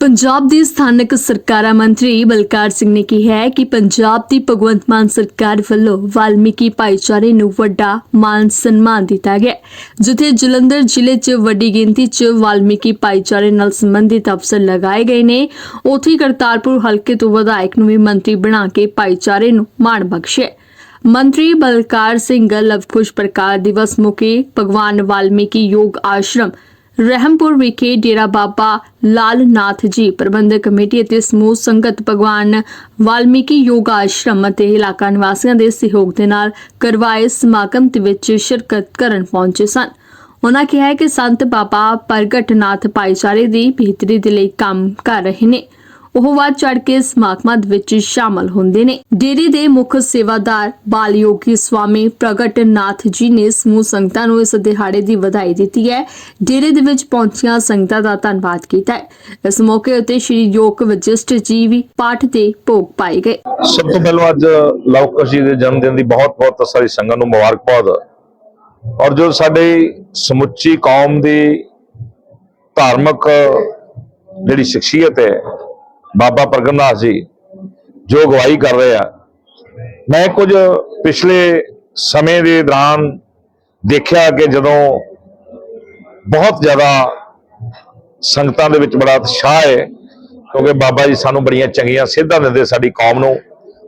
ਪੰਜਾਬ ਦੇ ਸਥਾਨਕ ਸਰਕਾਰਾਂ ਮੰਤਰੀ ਬਲਕਾਰ ਸਿੰਘ ਨੇ ਕਿਹਾ ਹੈ ਕਿ ਪੰਜਾਬ ਦੀ ਭਗਵੰਤ ਮਾਨ ਸਰਕਾਰ ਵੱਲੋਂ ਵਾਲਮੀਕੀ ਭਾਈਚਾਰੇ ਨੂੰ ਵੱਡਾ ਮਾਨ ਸਨਮਾਨ ਦਿੱਤਾ ਗਿਆ ਜਿੱਥੇ ਜਲੰਧਰ ਜ਼ਿਲ੍ਹੇ 'ਚ ਵੱਡੀ ਗਿਣਤੀ 'ਚ ਵਾਲਮੀਕੀ ਭਾਈਚਾਰੇ ਨਾਲ ਸੰਬੰਧਿਤ ਅਫਸਰ ਲਗਾਏ ਗਏ ਨੇ। ਉਥੇ ਕਰਤਾਰਪੁਰ ਹਲਕੇ ਤੋਂ ਵਿਧਾਇਕ ਨੂੰ ਵੀ ਮੰਤਰੀ ਬਣਾ ਕੇ ਭਾਈਚਾਰੇ ਨੂੰ ਮਾਣ ਬਖਸ਼ਿਆ ਮੰਤਰੀ ਬਲਕਾਰ ਸਿੰਘ ਲਵਕੁਸ਼ ਪ੍ਰਕਾਰ ਦਿਵਸ ਮੌਕੇ ਭਗਵਾਨ ਵਾਲਮੀਕੀ ਯੋਗ ਆਸ਼ਰਮ ਰਹਿਮਪੁਰ ਵਿਖੇ ਡੇਰਾ ਬਾਬਾ ਲਾਲ ਨਾਥ ਜੀ ਪ੍ਰਬੰਧਕ ਕਮੇਟੀ ਅਤੇ ਸਮੂਹ ਸੰਗਤ ਭਗਵਾਨ ਵਾਲਮੀਕੀ ਯੋਗ ਆਸ਼ਰਮ ਅਤੇ ਇਲਾਕਾ ਨਿਵਾਸੀਆਂ ਦੇ ਸਹਿਯੋਗ ਦੇ ਨਾਲ ਕਰਵਾਏ ਸਮਾਗਮ ਦੇ ਵਿੱਚ ਸ਼ਿਰਕਤ ਕਰਨ ਪਹੁੰਚੇ ਸਨ। ਉਹਨਾਂ ਕਿਹਾ ਹੈ ਕਿ ਸੰਤ ਬਾਬਾ ਪ੍ਰਗਟ ਨਾਥ ਭਾਈਚਾਰੇ ਦੀ ਬਿਹਤਰੀ ਦੇ ਲਈ ਕੰਮ ਕਰ ਰਹੇ ਨੇ। ਉਹ ਵੱਧ ਚੜ ਕੇ ਸਮਾਗਮਾਂ ਦੇ ਵਿੱਚ ਸ਼ਾਮਲ ਹੁੰਦੇ ਨੇ। ਡੇਰੇ ਦੇ ਮੁੱਖ ਸੇਵਾਦਾਰ ਬਾਲ ਸਵਾਮੀ ਪ੍ਰਗਟ ਨਾਥ ਜੀ ਨੇ ਸਮੂਹ ਸੰਗਤਾਂ ਨੂੰ ਇਸ ਦਿਹਾੜੇ ਦੀ ਵਧਾਈ ਦਿੱਤੀ ਹੈ। ਡੇਰੇ ਦੇ ਵਿੱਚ ਪਹੁੰਚੀਆਂ ਸੰਗਤਾਂ ਦਾ ਧੰਨਵਾਦ ਕੀਤਾ ਹੈ। ਇਸ ਮੌਕੇ ਉੱਤੇ ਸ਼੍ਰੀ ਯੋਗ ਵਜਿਸ਼ਟ ਜੀ ਵੀ ਪਾਠ ਦੇ ਭੋਗ ਪਾਏ ਗਏ। ਸਭ ਤੋਂ ਪਹਿਲਾਂ ਅੱਜ ਲਵਕੁਸ਼ ਜੀ ਦੇ ਜਨਮ ਦਿਨ ਦੀ ਬਹੁਤ ਬਹੁਤ ਸਾਰੀ ਸੰਗਤ ਨੂੰ ਮੁਬਾਰਕਬਾਦ। ਔਰ ਜੋ ਸਾਡੇ ਸਮੁੱਚੀ ਕੌਮ ਦੀ ਧਾਰਮਿਕ ਜਿਹੜੀ ਸ਼ਖਸੀਅਤ ਹੈ ਬਾਬਾ ਪ੍ਰਗਟਨਾਥ ਜੀ, ਜੋ ਅਗਵਾਈ ਕਰ ਰਹੇ ਆ। ਮੈਂ ਕੁਝ ਪਿਛਲੇ ਸਮੇਂ ਦੇ ਦੌਰਾਨ ਦੇਖਿਆ ਕਿ ਜਦੋਂ ਬਹੁਤ ਜ਼ਿਆਦਾ ਸੰਗਤਾਂ ਦੇ ਵਿੱਚ ਬੜਾ ਉਤਸ਼ਾਹ ਹੈ, ਕਿਉਂਕਿ ਬਾਬਾ ਜੀ ਸਾਨੂੰ ਬੜੀਆਂ ਚੰਗੀਆਂ ਸਿੱਧਾਂ ਦਿੰਦੇ ਸਾਡੀ ਕੌਮ ਨੂੰ,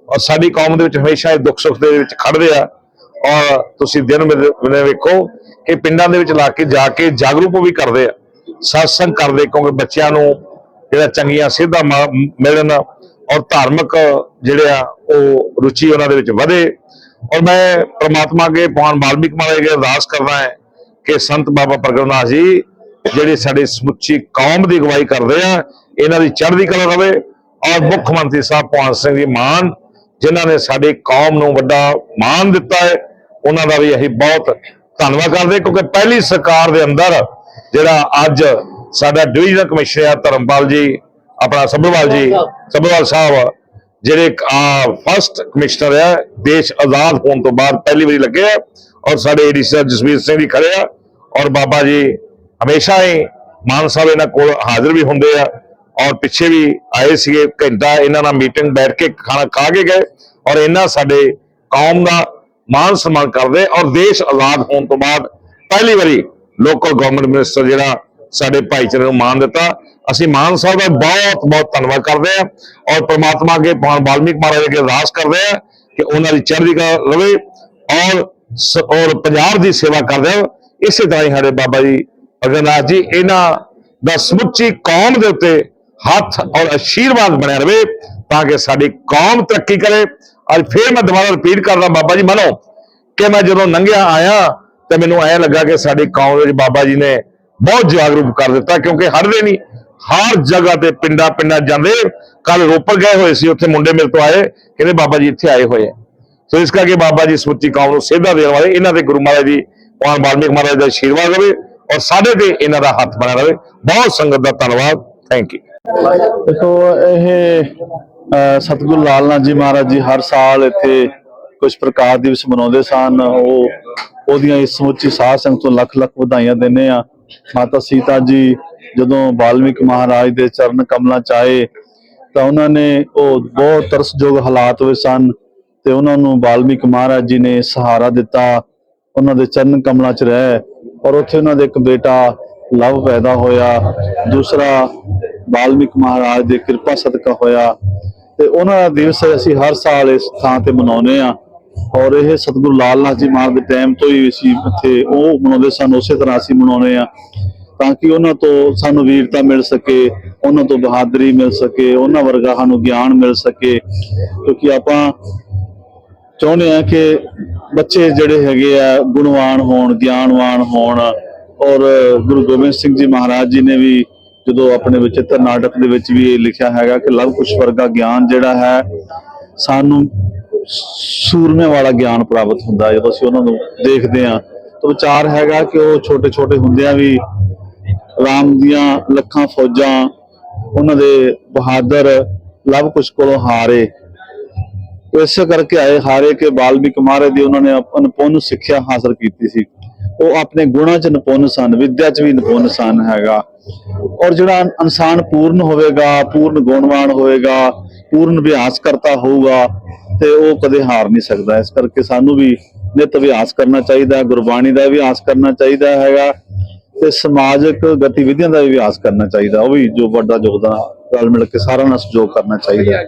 ਔਰ ਸਾਡੀ ਕੌਮ ਦੇ ਵਿੱਚ ਹਮੇਸ਼ਾ ਇਹ ਦੁੱਖ ਸੁੱਖ ਦੇ ਵਿੱਚ ਖੜਦੇ ਆ। ਔਰ ਤੁਸੀਂ ਦਿਨ ਮਿਲ- ਵੇਖੋ ਕਿ ਪਿੰਡਾਂ ਦੇ ਵਿੱਚ ਲਾ ਕੇ ਜਾ ਕੇ ਜਾਗਰੂਕ ਵੀ ਕਰਦੇ ਆ। satsang ਕਰਦੇ, ਕਿਉਂਕਿ ਬੱਚਿਆਂ ਨੂੰ ਜਿਹੜਾ ਚੰਗੀਆਂ ਸਿੱਧਾ ਮਿਲਣ ਔਰ ਧਾਰਮਿਕ ਜਿਹੜੇ ਆ, ਉਹ ਰੁਚੀ ਉਹਨਾਂ ਦੇ ਵਿੱਚ ਵਧੇ। ਔਰ ਮੈਂ ਪ੍ਰਮਾਤਮਾ ਅੱਗੇ, ਭਗਵਾਨ ਵਾਲਮੀਕ ਮਹਾਰਾਜ ਅੱਗੇ ਅਰਦਾਸ ਕਰਦਾ ਹੈ ਕਿ ਸੰਤ ਬਾਬਾ ਪ੍ਰਗਟਨਾਥ ਜੀ, ਜਿਹੜੇ ਸਾਡੇ ਸਮੁੱਚੀ ਕੌਮ ਦੀ ਅਗਵਾਈ ਕਰਦੇ ਆ, ਇਹਨਾਂ ਦੀ ਚੜ੍ਹਦੀ ਕਲਾ ਰਵੇ। ਔਰ ਮੁੱਖ ਮੰਤਰੀ ਸਾਹਿਬ ਭਗਵੰਤ ਸਿੰਘ ਜੀ ਮਾਨ, ਜਿਨ੍ਹਾਂ ਨੇ ਸਾਡੀ ਕੌਮ ਨੂੰ ਵੱਡਾ ਮਾਣ ਦਿੱਤਾ ਹੈ, ਉਹਨਾਂ ਦਾ ਵੀ ਅਸੀਂ ਬਹੁਤ ਧੰਨਵਾਦ ਕਰਦੇ ਕਿਉਂਕਿ ਪਹਿਲੀ ਸਰਕਾਰ ਦੇ ਅੰਦਰ ਜਿਹੜਾ ਅੱਜ ਸਾਡਾ ਡਿਵੀਜ਼ਨ ਕਮਿਸ਼ਨਰ ਆ ਧਰਮਪਾਲ ਜੀ ਆਪਣਾ ਸੱਭਰਵਾਲ ਜੀ ਸੱਭਰਵਾਲ ਸਾਹਿਬ ਜਿਹੜੇ ਫਸਟ ਕਮਿਸ਼ਨਰ ਹੈ ਦੇਸ਼ ਆਜ਼ਾਦ ਹੋਣ ਤੋਂ ਬਾਅਦ ਪਹਿਲੀ ਵਾਰੀ ਲੱਗੇ ਆ ਔਰ ਸਾਡੇ ਏਡੀਸੀ ਜਸਵੀਰ ਸਿੰਘ ਜੀ ਖੜੇ ਆ ਔਰ ਬਾਬਾ ਜੀ ਹਮੇਸ਼ਾ ਹੀ ਮਾਨ ਸਾਹਿਬ ਇਹਨਾਂ ਕੋਲ ਹਾਜ਼ਰ ਵੀ ਹੁੰਦੇ ਆ ਔਰ ਪਿੱਛੇ ਵੀ ਆਏ ਸੀਗੇ ਘੰਟਾ ਇਹਨਾਂ ਨਾਲ ਮੀਟਿੰਗ ਬੈਠ ਕੇ ਖਾਣਾ ਖਾ ਕੇ ਗਏ ਔਰ ਇਹਨਾਂ ਸਾਡੇ ਕੌਮ ਦਾ ਮਾਨ ਸਨਮਾਨ ਕਰਦੇ ਔਰ ਦੇਸ਼ ਆਜ਼ਾਦ ਹੋਣ ਤੋਂ ਬਾਅਦ ਪਹਿਲੀ ਵਾਰੀ ਲੋਕਲ ਗਵਰਨਮੈਂਟ ਮਿਨਿਸਟਰ ਜਿਹੜਾ ਸਾਡੇ ਭਾਈਚਾਰੇ ਨੂੰ ਮਾਣ ਦਿੱਤਾ। ਅਸੀਂ ਮਾਨ ਸਾਹਿਬ ਦਾ ਬਹੁਤ ਬਹੁਤ ਧੰਨਵਾਦ ਕਰਦੇ ਹਾਂ ਔਰ ਪ੍ਰਮਾਤਮਾ ਅੱਗੇ ਭਗਵਾਨ ਵਾਲਮੀਕ ਮਹਾਰਾਜ ਅੱਗੇ ਅਰਦਾਸ ਕਰਦੇ ਹਾਂ ਕਿ ਉਹਨਾਂ ਦੀ ਚੜ੍ਹਦੀ ਕਲਾ ਰਵੇ ਔਰ ਔਰ ਪੰਜਾਬ ਦੀ ਸੇਵਾ ਕਰਦੇ ਹੋ ਇਸੇ ਤਰ੍ਹਾਂ ਹੀ ਸਾਡੇ ਬਾਬਾ ਜੀ ਅਗਰਨਾਥ ਜੀ, ਇਹਨਾਂ ਦਾ ਸਮੁੱਚੀ ਕੌਮ ਦੇ ਉੱਤੇ ਹੱਥ ਔਰ ਆਸ਼ੀਰਵਾਦ ਬਣਿਆ ਰਵੇ ਤਾਂ ਕਿ ਸਾਡੀ ਕੌਮ ਤਰੱਕੀ ਕਰੇ। ਅੱਜ ਫੇਰ ਮੈਂ ਦੁਬਾਰਾ ਰਿਪੀਟ ਕਰਦਾ ਬਾਬਾ ਜੀ, ਮੰਨੋ ਕਿ ਮੈਂ ਜਦੋਂ ਲੰਘਿਆ ਆਇਆ ਤੇ ਮੈਨੂੰ ਐ ਲੱਗਾ ਕਿ ਸਾਡੀ ਕੌਮ ਵਿੱਚ ਬਾਬਾ ਜੀ ਨੇ ਬਹੁਤ ਜਾਗਰੂਕ ਕਰ ਦਿੱਤਾ ਕਿਉਂਕਿ ਹਟਦੇ ਨਹੀਂ। ਹਰ ਜਗ੍ਹਾ ਤੇ ਪਿੰਡਾਂ ਪਿੰਡਾਂ ਜਾਂਦੇ। ਕੱਲ ਰੋਪੜ ਗਏ ਹੋਏ ਸੀ ਉੱਥੇ ਮੁੰਡੇ ਮੇਰੇ ਤੋਂ ਆਏ ਕਹਿੰਦੇ ਬਾਬਾ ਜੀ ਇੱਥੇ ਆਏ ਹੋਏ ਆ। ਸੋ ਇਸ ਕਰਕੇ ਬਾਬਾ ਜੀ ਸਮੁੱਚੀ ਕੌਮ ਨੂੰ ਸੇਧਾ ਦੇਣ ਵਾਲੇ ਇਹਨਾਂ ਦੇ ਗੁਰੂ ਮਹਾਰਾਜ ਦੀ ਭਗਵਾਨ ਵਾਲਮੀਕ ਮਹਾਰਾਜ ਦਾ ਆਸ਼ੀਰਵਾਦ ਰਵੇ ਔਰ ਸਾਡੇ ਤੇ ਇਹਨਾਂ ਦਾ ਹੱਥ ਬਣਿਆ ਰਹੇ ਬਹੁਤ ਸੰਗਤ ਦਾ ਧੰਨਵਾਦ। ਥੈਂਕ ਯੂ ਦੇਖੋ ਇਹ ਅਹ, ਸਤਿਗੁਰੂ ਲਾਲ ਨਾਥ ਜੀ ਮਹਾਰਾਜ ਜੀ ਹਰ ਸਾਲ ਇੱਥੇ ਕੁਝ ਪ੍ਰਕਾਰ ਦਿਵਸ ਮਨਾਉਂਦੇ ਸਨ। ਉਹ ਉਹਦੀਆਂ ਇਸ ਸਮੁੱਚੀ ਸਾਧ ਸੰਗਤ ਤੋਂ ਲੱਖ ਲੱਖ ਵਧਾਈਆਂ ਦਿੰਦੇ ਆ। ਮਾਤਾ ਸੀਤਾ ਜੀ ਜਦੋਂ ਵਾਲਮੀਕ ਮਹਾਰਾਜ ਦੇ ਚਰਨ ਕਮਲਾਂ ਚ ਆਏ ਤਾਂ ਉਹਨਾਂ ਨੇ ਉਹ ਬਹੁਤ ਤਰਸਯੋਗ ਹਾਲਾਤ ਵਿੱਚ ਸਨ ਤੇ ਉਹਨਾਂ ਨੂੰ ਵਾਲਮੀਕ ਮਹਾਰਾਜ ਜੀ ਨੇ ਸਹਾਰਾ ਦਿੱਤਾ। ਉਹਨਾਂ ਦੇ ਚਰਨ ਕਮਲਾਂ 'ਚ ਰਹਿ ਔਰ ਉੱਥੇ ਉਹਨਾਂ ਦੇ ਇੱਕ ਬੇਟਾ ਲਵ ਪੈਦਾ ਹੋਇਆ, ਦੂਸਰਾ ਵਾਲਮੀਕ ਮਹਾਰਾਜ ਦੇ ਕਿਰਪਾ ਸਦਕਾ ਹੋਇਆ ਤੇ ਉਹਨਾਂ ਦਾ ਦਿਵਸ ਅਸੀਂ ਹਰ ਸਾਲ ਇਸ ਥਾਂ ਤੇ ਮਨਾਉਂਦੇ ਆ ਔਰ ਇਹ ਸਤਿਗੁਰੂ ਲਾਲ ਨਾਥ ਜੀ ਮਹਾਰਾਜ ਦੇ ਟਾਈਮ ਤੋਂ ਹੀ ਅਸੀਂ ਇੱਥੇ ਉਹ ਮਨਾਉਂਦੇ ਸਨ, ਉਸੇ ਤਰ੍ਹਾਂ ਅਸੀਂ ਮਨਾਉਂਦੇ ਆ ਤਾਂ ਕਿ ਉਹਨਾਂ ਤੋਂ ਸਾਨੂੰ ਵੀਰਤਾ ਮਿਲ ਸਕੇ, ਉਹਨਾਂ ਤੋਂ ਬਹਾਦਰੀ ਮਿਲ ਸਕੇ, ਉਹਨਾਂ ਵਰਗਾ ਸਾਨੂੰ ਗਿਆਨ ਮਿਲ ਸਕੇ। ਕਿਉਂਕਿ ਆਪਾਂ ਚਾਹੁੰਦੇ ਆ ਕਿ ਬੱਚੇ ਜਿਹੜੇ ਹੈਗੇ ਆ, ਗੁਣਵਾਨ ਹੋਣ, ਗਿਆਨਵਾਨ ਹੋਣ। ਔਰ ਗੁਰੂ ਗੋਬਿੰਦ ਸਿੰਘ ਜੀ ਮਹਾਰਾਜ ਜੀ ਨੇ ਵੀ ਜਦੋਂ ਆਪਣੇ ਵਿਚਿੱਤਰ ਨਾਟਕ ਦੇ ਵਿੱਚ ਵੀ ਇਹ ਲਿਖਿਆ ਹੈਗਾ ਕਿ ਲਵ ਕੁਸ਼ ਵਰਗਾ ਗਿਆਨ ਜਿਹੜਾ ਹੈ, ਸਾਨੂੰ ਸੂਰਮੇ ਵਾਲਾ ਗਿਆਨ ਪ੍ਰਾਪਤ ਹੁੰਦਾ ਜਦੋਂ ਅਸੀਂ ਉਹਨਾਂ ਨੂੰ ਦੇਖਦੇ ਹਾਂ, ਤਾਂ ਵਿਚਾਰ ਹੈਗਾ ਕਿ ਉਹ ਛੋਟੇ ਛੋਟੇ ਹੁੰਦਿਆਂ ਵੀ ਰਾਮ ਦੀਆਂ ਲੱਖਾਂ ਫੌਜਾਂ, ਉਹਨਾਂ ਦੇ ਬਹਾਦਰ ਲਵ ਕੁਛ ਕੋਲੋਂ ਹਾਰੇ। ਉਹ ਇਸੇ ਕਰਕੇ ਆਏ ਹਾਰੇ ਕਿ ਬਾਲਮੀਕ ਮਹਾਰਾਜ ਦੀ ਉਹਨਾਂ ਨੇ ਅਨਪੁੰਨ ਸਿੱਖਿਆ ਹਾਸਲ ਕੀਤੀ ਸੀ। ਉਹ ਆਪਣੇ ਗੁਣਾਂ 'ਚ ਨਿਪੁੰਨ ਸਨ, ਵਿਦਿਆ 'ਚ ਵੀ ਨਿਪੁੰਨ ਸਨ ਹੈਗਾ। ਔਰ ਜਿਹੜਾ ਇਨਸਾਨ ਪੂਰਨ ਹੋਵੇਗਾ, ਪੂਰਨ ਗੁਣਵਾਨ ਹੋਵੇਗਾ, ਪੂਰਨ ਅਭਿਆਸ ਕਰਤਾ ਹੋਊਗਾ ਤੇ ਉਹ ਕਦੇ ਹਾਰ ਨਹੀਂ ਸਕਦਾ। ਇਸ ਕਰਕੇ ਸਾਨੂੰ ਵੀ ਨਿਤ ਅਭਿਆਸ ਕਰਨਾ ਚਾਹੀਦਾ ਗੁਰਬਾਣੀ ਦਾ ਅਭਿਆਸ ਕਰਨਾ ਚਾਹੀਦਾ ਹੈਗਾ ਤੇ ਸਮਾਜਿਕ ਗਤੀਵਿਧੀਆਂ ਦਾ ਵੀ ਅਭਿਆਸ ਕਰਨਾ ਚਾਹੀਦਾ। ਉਹ ਵੀ ਜੋ ਵੱਡਾ ਯੋਗਦਾਨ ਰਲ ਮਿਲ ਕੇ ਸਾਰਿਆਂ ਨਾਲ ਸਹਿਯੋਗ ਕਰਨਾ ਚਾਹੀਦਾ।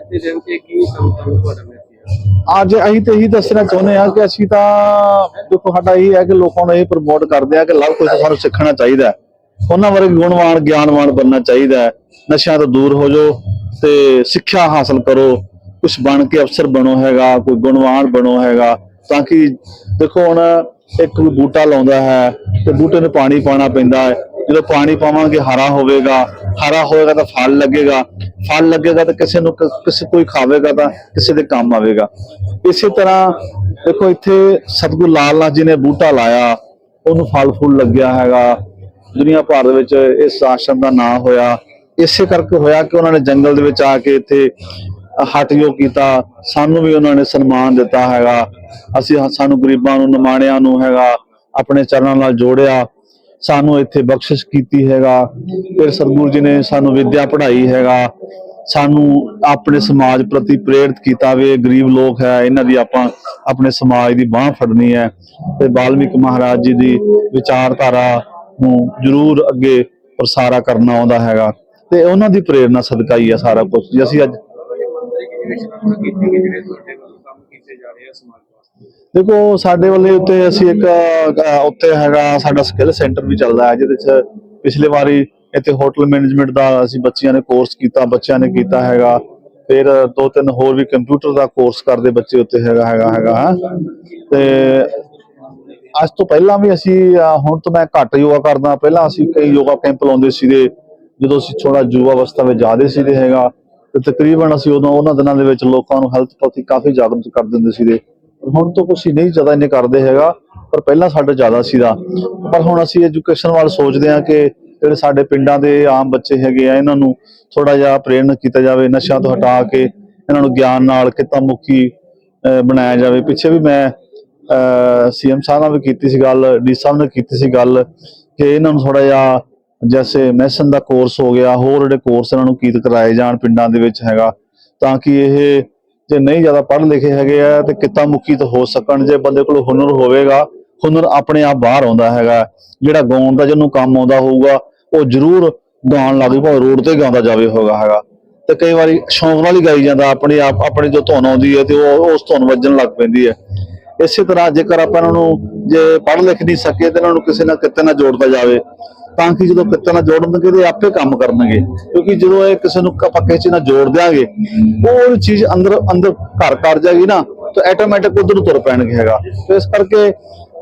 ਅੱਜ ਅਸੀਂ ਤੇ ਇਹੀ ਦੱਸਣਾ ਚਾਹੁੰਦੇ ਹਾਂ ਕਿ ਅਸੀਂ ਤਾਂ ਦੇਖੋ ਸਾਡਾ ਇਹ ਹੈ ਕਿ ਲੋਕਾਂ ਨੂੰ ਇਹ ਪ੍ਰਮੋਟ ਕਰਦੇ ਆ ਕਿ ਲਵ ਕੁਝ ਸਾਨੂੰ ਸਿੱਖਣਾ ਚਾਹੀਦਾ। ਉਹਨਾਂ ਵਰਗੇ ਗੁਣਵਾਨ ਗਿਆਨਵਾਨ ਬਣਨਾ ਚਾਹੀਦਾ ਨਸ਼ਿਆਂ ਤੋਂ ਦੂਰ ਹੋ ਜਾਓ ਤੇ ਸਿੱਖਿਆ ਹਾਸਲ ਕਰੋ। ਕੁਝ ਬਣ ਕੇ ਅਫਸਰ ਬਣੋ ਹੈਗਾ, ਕੋਈ ਗੁਣਵਾਨ ਬਣੋ ਹੈਗਾ, ਤਾਂ ਕਿ ਦੇਖੋ ਹੁਣ ਇੱਕ ਬੂਟਾ ਲਾਉਂਦਾ ਹੈ ਤੇ ਬੂਟੇ ਨੂੰ ਪਾਣੀ ਪਾਣਾ ਪੈਂਦਾ ਹੈ। ਜਦੋਂ ਪਾਣੀ ਪਾਵਾਂਗੇ, ਹਰਾ ਹੋਵੇਗਾ। ਹਰਾ ਹੋਏਗਾ ਤਾਂ ਫਲ ਲੱਗੇਗਾ। ਫਲ ਲੱਗੇਗਾ ਤਾਂ ਕਿਸੇ ਨੂੰ ਕਿਸੇ ਕੋਈ ਖਾਵੇਗਾ ਤਾਂ ਕਿਸੇ ਦੇ ਕੰਮ ਆਵੇਗਾ। ਇਸੇ ਤਰ੍ਹਾਂ ਦੇਖੋ ਇੱਥੇ ਸਤਿਗੁਰੂ ਲਾਲ ਨਾਥ ਜੀ ਨੇ ਬੂਟਾ ਲਾਇਆ। ਉਹਨੂੰ ਫਲ ਫੁੱਲ ਲੱਗਿਆ ਹੈਗਾ। ਦੁਨੀਆ ਭਰ ਦੇ ਵਿੱਚ ਇਸ ਆਸ਼ਰਮ ਦਾ ਨਾਂ ਹੋਇਆ। ਇਸੇ ਕਰਕੇ ਹੋਇਆ ਕਿ ਉਹਨਾਂ ਨੇ ਜੰਗਲ ਦੇ ਵਿੱਚ ਆ ਕੇ ਇੱਥੇ ਹਟਯੋਗ ਕੀਤਾ, ਸਾਨੂੰ ਵੀ ਉਹਨਾਂ ਨੇ ਸਨਮਾਨ ਦਿੱਤਾ ਹੈਗਾ। ਅਸੀਂ ਸਾਨੂੰ ਗਰੀਬਾਂ ਨੂੰ, ਨਿਮਾਣਿਆਂ ਨੂੰ ਹੈਗਾ, ਆਪਣੇ ਚਰਨਾਂ ਨਾਲ ਜੋੜਿਆ। ਸਾਨੂੰ ਇੱਥੇ ਬਖਸ਼ਿਸ਼ ਕੀਤੀ ਹੈਗਾ। ਫਿਰ ਸਤਿਗੁਰੂ ਜੀ ਨੇ ਸਾਨੂੰ ਵਿਦਿਆ ਪੜ੍ਹਾਈ ਹੈਗਾ। ਸਾਨੂੰ ਆਪਣੇ ਸਮਾਜ ਪ੍ਰਤੀ ਪ੍ਰੇਰਿਤ ਕੀਤਾ ਵੀ ਗਰੀਬ ਲੋਕ ਹੈ, ਇਹਨਾਂ ਦੀ ਆਪਾਂ ਆਪਣੇ ਸਮਾਜ ਦੀ ਬਾਹ ਫੜਨੀ ਹੈ। ਤੇ ਬਾਲਮੀਕ ਮਹਾਰਾਜ ਜੀ ਦੀ ਵਿਚਾਰਧਾਰਾ ਨੂੰ ਜ਼ਰੂਰ ਅੱਗੇ ਪ੍ਰਸਾਰਾ ਕਰਨਾ ਆਉਂਦਾ ਹੈਗਾ। ਤੇ ਉਹਨਾਂ ਦੀ ਪ੍ਰੇਰਣਾ ਸਦਕਾ ਹੀ ਹੈ ਸਾਰਾ ਕੁਝ ਜੀ ਅਸੀਂ ਅੱਜ ਜਿਹੜੇ ਸ਼ਰਾਰਤਾਂ ਕੀਤੀਆਂ ਗਈਆਂ, ਜਿਹੜੇ ਤੁਹਾਡੇ ਵੱਲੋਂ ਕੰਮ ਕੀਤੇ ਜਾ ਰਹੇ ਆ ਸਮਾਜ ਵਾਸਤੇ? ਦੇਖੋ ਸਾਡੇ ਵੱਲੇ ਉੱਤੇ ਅਸੀਂ ਇੱਕ ਅਹ, ਉੱਤੇ ਹੈਗਾ ਸਾਡਾ ਸਕਿੱਲ ਸੈਂਟਰ ਵੀ ਚੱਲਦਾ ਹੈ ਜਿਹਦੇ ਚ ਪਿਛਲੇ ਵਾਰੀ ਇੱਥੇ ਹੋਟਲ ਮੈਨੇਜਮੈਂਟ ਦਾ ਅਸੀਂ ਬੱਚਿਆਂ ਨੇ ਕੋਰਸ ਕੀਤਾ ਬੱਚਿਆਂ ਨੇ ਕੀਤਾ ਹੈਗਾ। ਫਿਰ ਦੋ ਤਿੰਨ ਹੋਰ ਵੀ ਕੰਪਿਊਟਰ ਦਾ ਕੋਰਸ ਕਰਦੇ ਬੱਚੇ ਉੱਤੇ ਹੈਗਾ ਹੈਗਾ ਹੈਗਾ ਹੈਂ। ਤੇ ਅੱਜ ਤੋਂ ਪਹਿਲਾਂ ਵੀ ਅਸੀਂ ਅਹ, ਹੁਣ ਤੋਂ ਮੈਂ ਘੱਟ ਯੋਗਾ ਕਰਦਾ ਪਹਿਲਾਂ ਅਸੀਂ ਕਈ ਯੋਗਾ ਕੈਂਪ ਲਾਉਂਦੇ ਸੀਗੇ ਜਦੋਂ ਅਸੀਂ ਥੋੜਾ ਯੁਵਾ ਅਵਸਥਾ ਵਿੱਚ ਜ਼ਿਆਦੇ ਸੀਗੇ ਹੈਗਾ। ਤੇ ਤਕਰੀਬਨ ਅਸੀਂ ਉਦੋਂ ਉਹਨਾਂ ਦਿਨਾਂ ਦੇ ਵਿੱਚ ਲੋਕਾਂ ਨੂੰ ਹੈਲਥ ਪ੍ਰਤੀ ਕਾਫੀ ਜਾਗਰੂਕ ਕਰ ਦਿੰਦੇ ਸੀਗੇ। ਹੁਣ ਤੋਂ ਕੁਛ ਨਹੀਂ, ਜ਼ਿਆਦਾ ਇੰਨੇ ਕਰਦੇ ਹੈਗਾ, ਪਰ ਪਹਿਲਾਂ ਸਾਡਾ ਜ਼ਿਆਦਾ ਸੀਗਾ। ਪਰ ਹੁਣ ਅਸੀਂ ਐਜੂਕੇਸ਼ਨ ਵੱਲ ਸੋਚਦੇ ਹਾਂ ਕਿ ਜਿਹੜੇ ਸਾਡੇ ਪਿੰਡਾਂ ਦੇ ਆਮ ਬੱਚੇ ਹੈਗੇ ਆ, ਇਹਨਾਂ ਨੂੰ ਥੋੜਾ ਜਿਹਾ ਪ੍ਰੇਰਨਤ ਕੀਤਾ ਜਾਵੇ, ਨਸ਼ਿਆਂ ਤੋਂ ਹਟਾ ਕੇ ਇਹਨਾਂ ਨੂੰ ਗਿਆਨ ਨਾਲ ਕਿੱਤਾ ਮੁਖੀ ਬਣਾਇਆ ਜਾਵੇ। ਪਿੱਛੇ ਵੀ ਮੈਂ ਸੀਐਮ ਸਾਹਿਬ ਨਾਲ ਵੀ ਕੀਤੀ ਸੀ ਗੱਲ, ਡੀ ਸਾਹਿਬ ਨਾਲ ਕੀਤੀ ਸੀ ਗੱਲ ਕਿ ਇਹਨਾਂ ਨੂੰ ਥੋੜਾ ਜਿਹਾ ਜੈਸੇ ਮੈਸਨ ਦਾ ਕੋਰਸ ਹੋ ਗਿਆ, ਹੋਰ ਜਿਹੜੇ ਕੋਰਸ ਇਹਨਾਂ ਨੂੰ ਕੀਤ ਕਰਾਏ ਜਾਣ ਪਿੰਡਾਂ ਦੇ ਵਿੱਚ ਹੈਗਾ, ਤਾਂ ਕਿ ਇਹ ਜੇ ਨਹੀਂ ਜ਼ਿਆਦਾ ਪੜ੍ਹ ਲਿਖੇ ਹੈਗੇ ਆ, ਤੇ ਕਿੱਤਾ ਮੁਖੀ ਤਾਂ ਹੋ ਸਕਣ, ਜੇ ਬੰਦੇ ਕੋਲ ਹੁਨਰ ਹੋਵੇਗਾ, ਹੁਨਰ ਆਪਣੇ ਆਪ ਬਾਹਰ ਆਉਂਦਾ ਹੈਗਾ। ਜਿਹੜਾ ਗਾਉਣ ਦਾ ਜਿਹਨੂੰ ਕੰਮ ਆਉਂਦਾ ਹੋਊਗਾ, ਉਹ ਜ਼ਰੂਰ ਗਾਉਣ ਲੱਗ ਭਾਵੇਂ ਰੋਡ ਤੇ ਗਾਉਂਦਾ ਜਾਵੇ ਹੋਗਾ ਹੈਗਾ। ਤੇ ਕਈ ਵਾਰੀ ਸ਼ੌਂਕ ਨਾਲ ਹੀ ਗਾਈ ਜਾਂਦਾ, ਆਪਣੇ ਆਪ, ਆਪਣੇ ਜੋ ਧੁਨ ਆਉਂਦੀ ਹੈ, ਤੇ ਉਹ, ਉਸ ਧੁਨ ਵੱਜਣ ਲੱਗ ਪੈਂਦੀ ਹੈ। ਇਸੇ ਤਰ੍ਹਾਂ ਜੇਕਰ ਆਪਾਂ ਇਹਨਾਂ ਨੂੰ ਜੇ ਪੜ੍ਹ ਲਿਖ ਨਹੀਂ ਸਕੇ, ਤੇ ਇਹਨਾਂ ਨੂੰ ਕਿਸੇ ਨਾ ਕਿਤੇ ਨਾਲ ਜੋੜਦਾ ਜਾਵੇ। ਤਾਂ ਕਿ ਜਦੋਂ ਕਿੱਤੇ ਨਾਲ ਜੋੜਨਗੇ ਤੇ ਆਪੇ ਕੰਮ ਕਰਨਗੇ। ਕਿਉਂਕਿ ਜਦੋਂ ਇਹ ਕਿਸੇ ਨੂੰ ਆਪਾਂ ਕਿਸੇ ਚੀਜ਼ ਨਾਲ ਜੋੜ ਦਿਆਂਗੇ, ਉਹ ਚੀਜ਼ ਅੰਦਰ ਅੰਦਰ ਘਰ ਕਰ ਜਾਏਗੀ ਨਾ, ਤਾਂ ਆਟੋਮੈਟਿਕ ਉਧਰ ਤੁਰ ਪੈਣਗੇ ਹੈਗਾ। ਤੇ ਇਸ ਕਰਕੇ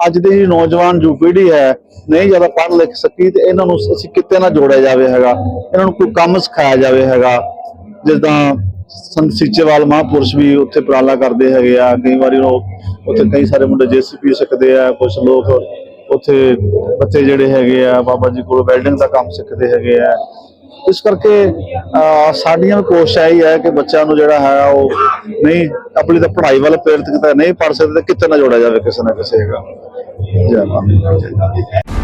ਅੱਜ ਦੀ ਜਿਹੜੀ ਨੌਜਵਾਨ ਜੋ ਪੀੜ੍ਹੀ ਹੈ, ਨਹੀਂ ਜ਼ਿਆਦਾ ਪੜ੍ਹ ਲਿਖ ਸਕੀ ਤੇ ਇਹਨਾਂ ਨੂੰ ਅਸੀਂ ਕਿਤੇ ਨਾਲ ਜੋੜਿਆ ਜਾਵੇ ਹੈਗਾ। ਇਹਨਾਂ ਨੂੰ ਕੋਈ ਕੰਮ ਸਿਖਾਇਆ ਜਾਵੇ ਹੈਗਾ। ਜਿੱਦਾਂ ਸੰਤ ਸੀਚੇਵਾਲ ਮਹਾਂਪੁਰਸ਼ ਵੀ ਉੱਥੇ ਪ੍ਰਾਲਾ ਕਰਦੇ ਹੈਗੇ ਆ। ਕਈ ਵਾਰੀ ਉਹ ਉੱਥੇ ਕਈ ਸਾਰੇ ਮੁੰਡੇ ਜੀਸੀਪੀ ਸਿੱਖਦੇ ਆ ਕੁਝ ਲੋਕ ਉੱਥੇ ਬੱਚੇ ਜਿਹੜੇ ਹੈਗੇ ਆ, ਬਾਬਾ ਜੀ ਕੋਲ ਵੈਲਡਿੰਗ ਦਾ ਕੰਮ ਸਿੱਖਦੇ ਹੈਗੇ ਆ। ਇਸ ਕਰਕੇ ਸਾਡੀਆਂ ਵੀ ਕੋਸ਼ਿਸ਼ ਇਹੀ ਹੈ ਕਿ ਬੱਚਿਆਂ ਨੂੰ ਜਿਹੜਾ ਹੈ, ਉਹ ਨਹੀਂ, ਆਪਣੀ ਤਾਂ ਪੜ੍ਹਾਈ ਵੱਲ ਪ੍ਰੇਰਿਤ ਕੀਤਾ, ਨਹੀਂ ਪੜ੍ਹ ਸਕਦੇ ਤਾਂ ਕਿਤੇ ਨਾ ਜੋੜਿਆ ਜਾਵੇ ਕਿਸੇ ਨਾ ਕਿਸੇ ਹੈਗਾ। ਜੈ ਮਾਤਾ